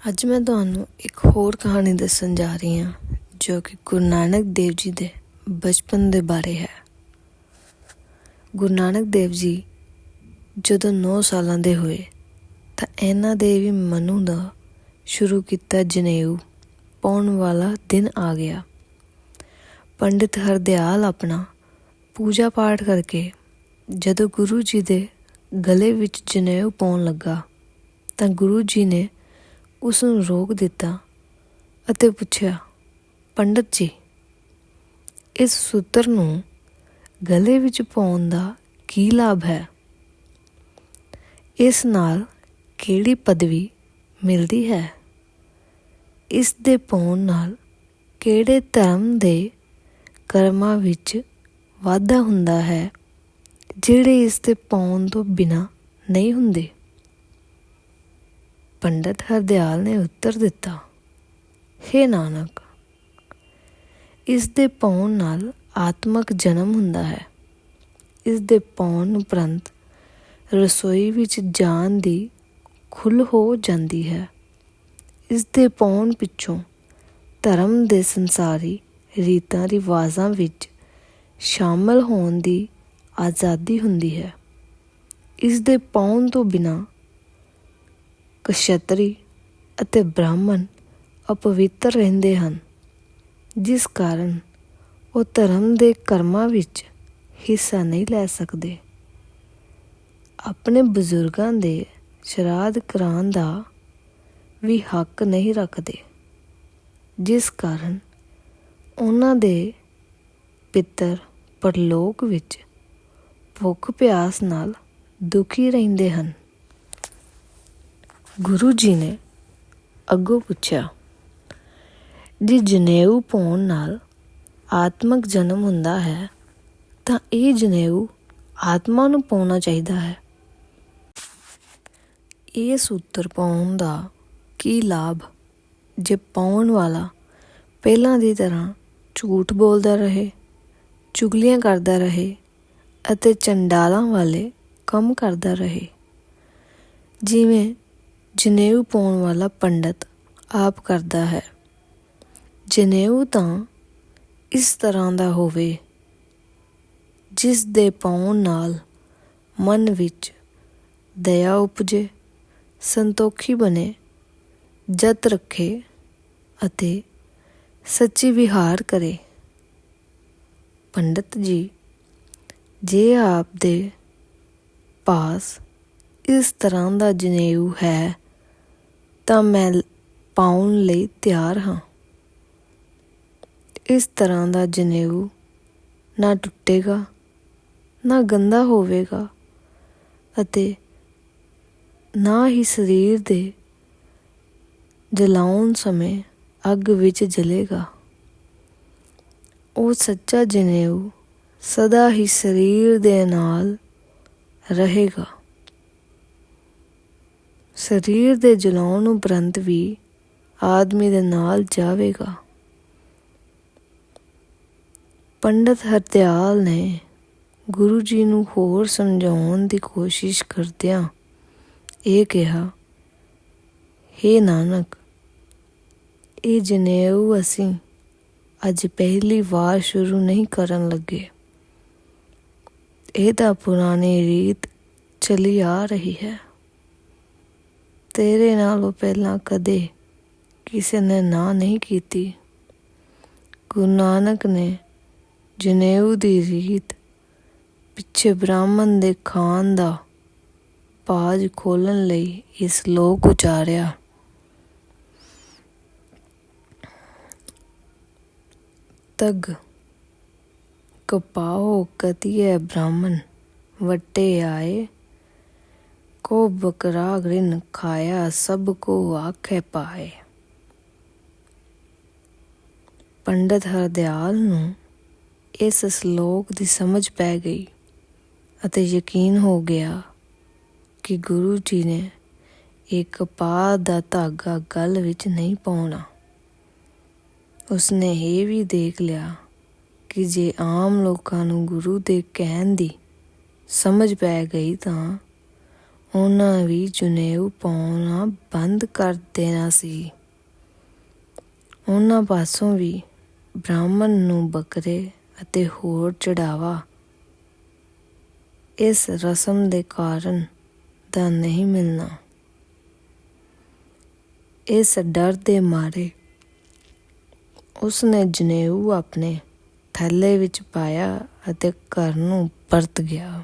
ਅੱਜ ਮੈਂ ਤੁਹਾਨੂੰ ਇੱਕ ਹੋਰ ਕਹਾਣੀ ਦੱਸਣ ਜਾ ਰਹੀ ਹਾਂ, ਜੋ ਕਿ ਗੁਰੂ ਨਾਨਕ ਦੇਵ ਜੀ ਦੇ ਬਚਪਨ ਦੇ ਬਾਰੇ ਹੈ। ਗੁਰੂ ਨਾਨਕ ਦੇਵ ਜੀ ਜਦੋਂ 9 ਸਾਲਾਂ ਦੇ ਹੋਏ, ਤਾਂ ਇਹਨਾਂ ਦੇ ਵੀ ਮਨੂ ਦਾ ਸ਼ੁਰੂ ਕੀਤਾ ਜਨੇਊ ਪਾਉਣ ਵਾਲਾ ਦਿਨ ਆ ਗਿਆ। ਪੰਡਿਤ ਹਰਦਿਆਲ ਆਪਣਾ ਪੂਜਾ ਪਾਠ ਕਰਕੇ ਜਦੋਂ ਗੁਰੂ ਜੀ ਦੇ ਗਲੇ ਵਿੱਚ ਜਨੇਊ ਪਾਉਣ ਲੱਗਾ, ਤਾਂ ਗੁਰੂ ਜੀ ਨੇ ਉਸ ਨੂੰ ਰੋਕ ਦਿੱਤਾ ਅਤੇ ਪੁੱਛਿਆ, ਪੰਡਤ ਜੀ, ਇਸ ਸੂਤਰ ਨੂੰ ਗਲੇ ਵਿੱਚ ਪਾਉਣ ਦਾ ਕੀ ਲਾਭ ਹੈ? ਇਸ ਨਾਲ ਕਿਹੜੀ ਪਦਵੀ ਮਿਲਦੀ ਹੈ? ਇਸ ਦੇ ਪਾਉਣ ਨਾਲ ਕਿਹੜੇ ਧਰਮ ਦੇ ਕਰਮਾਂ ਵਿੱਚ ਵਾਧਾ ਹੁੰਦਾ ਹੈ, ਜਿਹੜੇ ਇਸ ਦੇ ਪਾਉਣ ਤੋਂ ਬਿਨਾ ਨਹੀਂ ਹੁੰਦੇ? ਪੰਡਤ ਹਰਦਿਆਲ ਨੇ ਉੱਤਰ ਦਿੱਤਾ हे ਨਾਨਕ, ਇਸ ਦੇ ਪਾਉਣ ਨਾਲ ਆਤਮਕ ਜਨਮ ਹੁੰਦਾ ਹੈ। ਇਸ ਦੇ ਪਾਉਣ ਉਪਰੰਤ ਰਸੋਈ ਵਿੱਚ ਜਾਣ ਦੀ ਖੁੱਲ ਹੋ ਜਾਂਦੀ ਹੈ। ਇਸ ਦੇ ਪਾਉਣ ਪਿੱਛੋਂ ਧਰਮ ਦੇ ਸੰਸਾਰੀ ਰੀਤਾਂ, ਰਿਵਾਜ਼ਾਂ ਵਿੱਚ ਸ਼ਾਮਲ ਹੋਣ ਦੀ ਆਜ਼ਾਦੀ ਹੁੰਦੀ ਹੈ। ਇਸ ਦੇ ਪਾਉਣ ਤੋਂ ਬਿਨਾ ਕਸ਼ਤਰੀ ਅਤੇ ਬ੍ਰਾਹਮਣ ਅਪਵਿੱਤਰ ਰਹਿੰਦੇ ਹਨ, ਜਿਸ ਕਾਰਨ ਉਹ ਧਰਮ ਦੇ ਕਰਮਾਂ ਵਿੱਚ ਹਿੱਸਾ ਨਹੀਂ ਲੈ ਸਕਦੇ। ਆਪਣੇ ਬਜ਼ੁਰਗਾਂ ਦੇ ਸ਼ਰਾਧ ਕਰਾਉਣ ਦਾ ਵੀ ਹੱਕ ਨਹੀਂ ਰੱਖਦੇ, ਜਿਸ ਕਾਰਨ ਉਹਨਾਂ ਦੇ ਪਿੱਤਰ ਪਰਲੋਕ ਵਿੱਚ ਭੁੱਖ ਪਿਆਸ ਨਾਲ ਦੁਖੀ ਰਹਿੰਦੇ ਹਨ। ਗੁਰੂ ਜੀ ਨੇ ਅੱਗੋਂ ਪੁੱਛਿਆ, ਜੇ ਜਨੇਊ ਪਾਉਣ ਨਾਲ ਆਤਮਕ ਜਨਮ ਹੁੰਦਾ ਹੈ, ਤਾਂ ਇਹ ਜਨੇਊ ਆਤਮਾ ਨੂੰ ਪਾਉਣਾ ਚਾਹੀਦਾ ਹੈ। ਇਹ ਸੂਤਰ ਪਾਉਣ ਦਾ ਕੀ ਲਾਭ? ਜੇ ਪਾਉਣ ਵਾਲਾ ਪਹਿਲਾਂ ਦੀ ਤਰ੍ਹਾਂ ਝੂਠ ਬੋਲਦਾ ਰਹੇ, ਚੁਗਲੀਆਂ ਕਰਦਾ ਰਹੇ ਅਤੇ ਚੰਡਾਲਾਂ ਵਾਲੇ ਕੰਮ ਕਰਦਾ ਰਹੇ, ਜਿਵੇਂ ਜਨੇਊ ਪਾਉਣ ਵਾਲਾ ਪੰਡਤ ਆਪ ਕਰਦਾ ਹੈ। ਜਨੇਊ ਤਾਂ ਇਸ ਤਰ੍ਹਾਂ ਦਾ ਹੋਵੇ ਜਿਸ ਦੇ ਪਾਉਣ ਨਾਲ ਮਨ ਵਿੱਚ ਦਇਆ ਉਪਜੇ, ਸੰਤੋਖੀ ਬਣੇ, ਜਤ ਰੱਖੇ ਅਤੇ ਸੱਚੀ ਵਿਹਾਰ ਕਰੇ। ਪੰਡਤ ਜੀ, ਜੇ ਆਪ ਦੇ ਪਾਸ ਇਸ ਤਰ੍ਹਾਂ ਦਾ ਜਨੇਊ ਹੈ ਤਾਂ ਮੈਂ ਪਾਉਣ ਲਈ ਤਿਆਰ ਹਾਂ। ਇਸ ਤਰ੍ਹਾਂ ਦਾ ਜਨੇਊ ਨਾ ਟੁੱਟੇਗਾ, ਨਾ ਗੰਦਾ ਹੋਵੇਗਾ ਅਤੇ ਨਾ ਹੀ ਸਰੀਰ ਦੇ ਜਲਾਉਣ ਸਮੇਂ ਅੱਗ ਵਿੱਚ ਜਲੇਗਾ। ਉਹ ਸੱਚਾ ਜਨੇਊ ਸਦਾ ਹੀ ਸਰੀਰ ਦੇ ਨਾਲ ਰਹੇਗਾ। ਸਰੀਰ ਦੇ ਜਲਾਉਣ ਉਪਰੰਤ ਵੀ ਆਦਮੀ ਦੇ ਨਾਲ ਜਾਵੇਗਾ। ਪੰਡਤ ਹਰਦਿਆਲ ਨੇ ਗੁਰੂ ਜੀ ਨੂੰ ਹੋਰ ਸਮਝਾਉਣ ਦੀ ਕੋਸ਼ਿਸ਼ ਕਰਦਿਆਂ ਇਹ ਕਿਹਾ हे ਨਾਨਕ, ਇਹ ਜਨੇਊ ਅਸੀਂ ਅੱਜ ਪਹਿਲੀ ਵਾਰ ਸ਼ੁਰੂ ਨਹੀਂ ਕਰਨ ਲੱਗੇ। ਇਹ ਤਾਂ ਪੁਰਾਣੀ ਰੀਤ ਚਲੀ ਆ ਰਹੀ ਹੈ। ਤੇਰੇ ਨਾਲੋਂ ਪਹਿਲਾਂ ਕਦੇ ਕਿਸੇ ਨੇ ਨਾ ਨਹੀਂ ਕੀਤੀ। ਗੁਰੂ ਨਾਨਕ ਨੇ ਜਨੇਊ ਦੀ ਰੀਤ ਪਿੱਛੇ ਬ੍ਰਾਹਮਣ ਦੇ ਖਾਨ ਦਾ ਪਾਜ ਖੋਲਣ ਲਈ ਇਸ ਲੋਕ ਉਚਾਰਿਆ। ਤਗ ਕਪਾਓ ਕਤੀਏ ਬ੍ਰਾਹਮਣ ਵਟੇ ਆਏ। ਕੋ ਬਕਰਾ ਗ੍ਰਿਨ ਖਾਇਆ, ਸਭ ਕੋ ਆਖੇ ਪਾਏ। ਪੰਡਤ ਹਰਦਿਆਲ ਨੂੰ ਇਸ ਸ਼ਲੋਕ ਦੀ ਸਮਝ ਪੈ ਗਈ ਅਤੇ ਯਕੀਨ ਹੋ ਗਿਆ ਕਿ ਗੁਰੂ ਜੀ ਨੇ ਇੱਕ ਪਾ ਦਾ ਧਾਗਾ ਗਲ ਵਿੱਚ ਨਹੀਂ ਪਾਉਣਾ। ਉਸਨੇ ਇਹ ਵੀ ਦੇਖ ਲਿਆ ਕਿ ਜੇ ਆਮ ਲੋਕਾਂ ਨੂੰ ਗੁਰੂ ਦੇ ਕਹਿਣ ਦੀ ਸਮਝ ਪੈ ਗਈ ਤਾਂ ਉਹਨਾਂ ਵੀ ਜਨੇਊ ਪਾਉਣਾ ਬੰਦ ਕਰ ਦੇਣਾ ਸੀ। ਉਹਨਾਂ ਪਾਸੋਂ ਵੀ ਬ੍ਰਾਹਮਣ ਨੂੰ ਬੱਕਰੇ ਅਤੇ ਹੋਰ ਚੜਾਵਾ। ਇਸ ਰਸਮ ਦੇ ਕਾਰਨ ਦਾ ਨਹੀਂ ਮਿਲਣਾ। ਇਸ ਡਰ ਦੇ ਮਾਰੇ ਉਸਨੇ ਜਨੇਊ ਆਪਣੇ ਥੈਲੇ ਵਿੱਚ ਪਾਇਆ ਅਤੇ ਘਰ ਨੂੰ ਪਰਤ ਗਿਆ।